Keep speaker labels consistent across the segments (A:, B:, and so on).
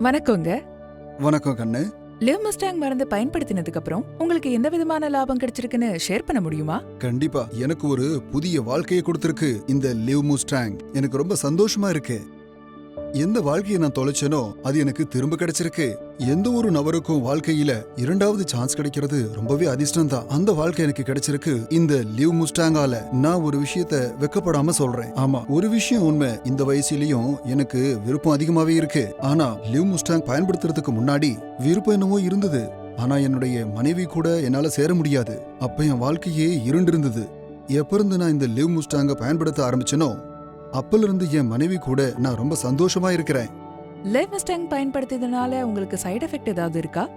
A: வணக்கங்க.
B: வணக்கம் கண்ணு.
A: லிவ் மஸ்டாங் மருந்து பயன்படுத்தினதுக்கு அப்புறம் உங்களுக்கு எந்த விதமான லாபம் கிடைச்சிருக்குன்னு ஷேர் பண்ண முடியுமா?
B: கண்டிப்பா. எனக்கு ஒரு புதிய வாழ்க்கையை கொடுத்திருக்கு இந்த லிவ் முஸ்டாங் எனக்கு ரொம்ப சந்தோஷமா இருக்கு. எந்த வாழ்க்கையை நான் தொலைச்சேனோ அது எனக்கு திரும்ப கிடைச்சிருக்கு. எந்த ஒரு நபருக்கும் வாழ்க்கையில இரண்டாவது சான்ஸ் கிடைக்கிறது ரொம்பவே அதிர்ஷ்டம் தான் அந்த வாழ்க்கை எனக்கு கிடைச்சிருக்கு. இந்த லிவ் முஸ்டாங்கால நான் ஒரு விஷயத்த வெக்கப்படாம சொல்றேன். ஆமா ஒரு விஷயம் உண்மை. இந்த வயசுலயும் எனக்கு விருப்பம் அதிகமாவே இருக்கு. ஆனா லிவ் முஸ்டாங் பயன்படுத்துறதுக்கு முன்னாடி விருப்பம் என்னவோ இருந்தது. ஆனா என்னுடைய மனைவி கூட என்னால சேர முடியாது. அப்ப என் வாழ்க்கையே இருண்டிருந்தது. எப்ப இருந்து நான் இந்த லிவ் முஸ்டாங்க பயன்படுத்த ஆரம்பிச்சேனோ அப்பல இருந்து என் மனைவி கூட நான் ரொம்ப சந்தோஷமா இருக்கிறேன்.
A: லிவ் மஸ்டாங் பயன்படுத்தியதுனால உங்களுக்கு சைடு எஃபெக்ட் ஏதாவது இருக்கா?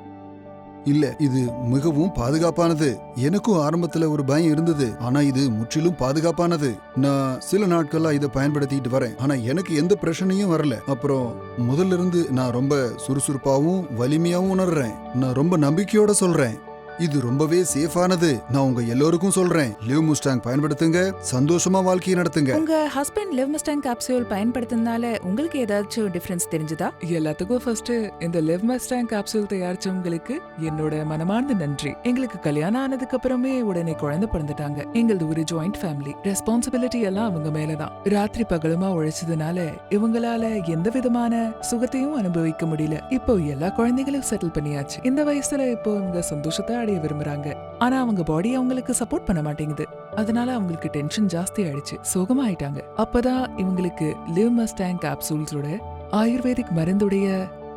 B: இல்ல இது மிகவும் பாதுகாப்பானது. எனக்கும் ஆரம்பத்துல ஒரு பயம் இருந்தது. ஆனா இது முற்றிலும் பாதுகாப்பானது. நான் சில நாட்களா இதை பயன்படுத்திட்டு வரேன். ஆனா எனக்கு எந்த பிரச்சனையும் வரல. அப்புறம் முதல்ல இருந்து நான் ரொம்ப சுறுசுறுப்பாவும் வலிமையாவும் உணர்றேன். நான் ரொம்ப நம்பிக்கையோட சொல்றேன். இது ரொம்பவே சேஃபானது நான் உங்க எல்லோருக்கும் சொல்றேன். லிவ் முஸ்டாங் பயன்படுத்துங்க. சந்தோஷமா வாழ்க்கையை நடத்துங்க.
A: உங்க ஹஸ்பண்ட் லிவ் மஸ்டாங் கேப்சூல் பயன்படுத்தினால உங்களுக்கு ஏதாச்சும் டிஃபரன்ஸ் தெரிஞ்சுதா?
C: எல்லாத்துக்கும் ஃபர்ஸ்ட் இந்த லிவ் மஸ்டாங் கேப்சூல் தயாரிச்சவங்களுக்கு என்னோட மனமார்ந்த நன்றி. எங்களுக்கு கல்யாணம் ஆனதுக்கு அப்புறமே உடனே குழந்தை பிறந்துட்டாங்க. எங்களது ஒரு ஜாயிண்ட் ஃபேமிலி ரெஸ்பான்சிபிலிட்டி எல்லாம் அவங்க மேலதான். ராத்திரி பகலுமா உழைச்சதுனால இவங்களால எந்த விதமான சுகத்தையும் அனுபவிக்க முடியல. இப்போ எல்லா குழந்தைகளும் செட்டில் பண்ணியாச்சு. இந்த வயசுல இப்போ இவங்க சந்தோஷத்தை அடைய விரும்புறாங்க. ஆனா அவங்க பாடி அவங்களுக்கு சப்போர்ட் பண்ண மாட்டேங்குது. அதனால அவங்களுக்கு டென்ஷன் ஜாஸ்தி ஆயிடுச்சு. சோகமாயிட்டாங்க அப்பதான் இவங்களுக்கு லிவ் மஸ்டாங் கேப்சூல்ஸோட ஆயுர்வேதிக் மருந்துடைய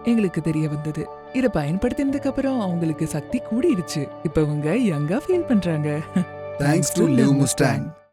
C: எங்களுக்கு தெரிய வந்தது. இத பயன்படுத்தினதுக்கு அப்புறம் அவங்களுக்கு சக்தி கூடிடுச்சு இப்ப இவங்க யங்கா ஃபீல் பண்றாங்க.
B: Thanks to Liv Mustang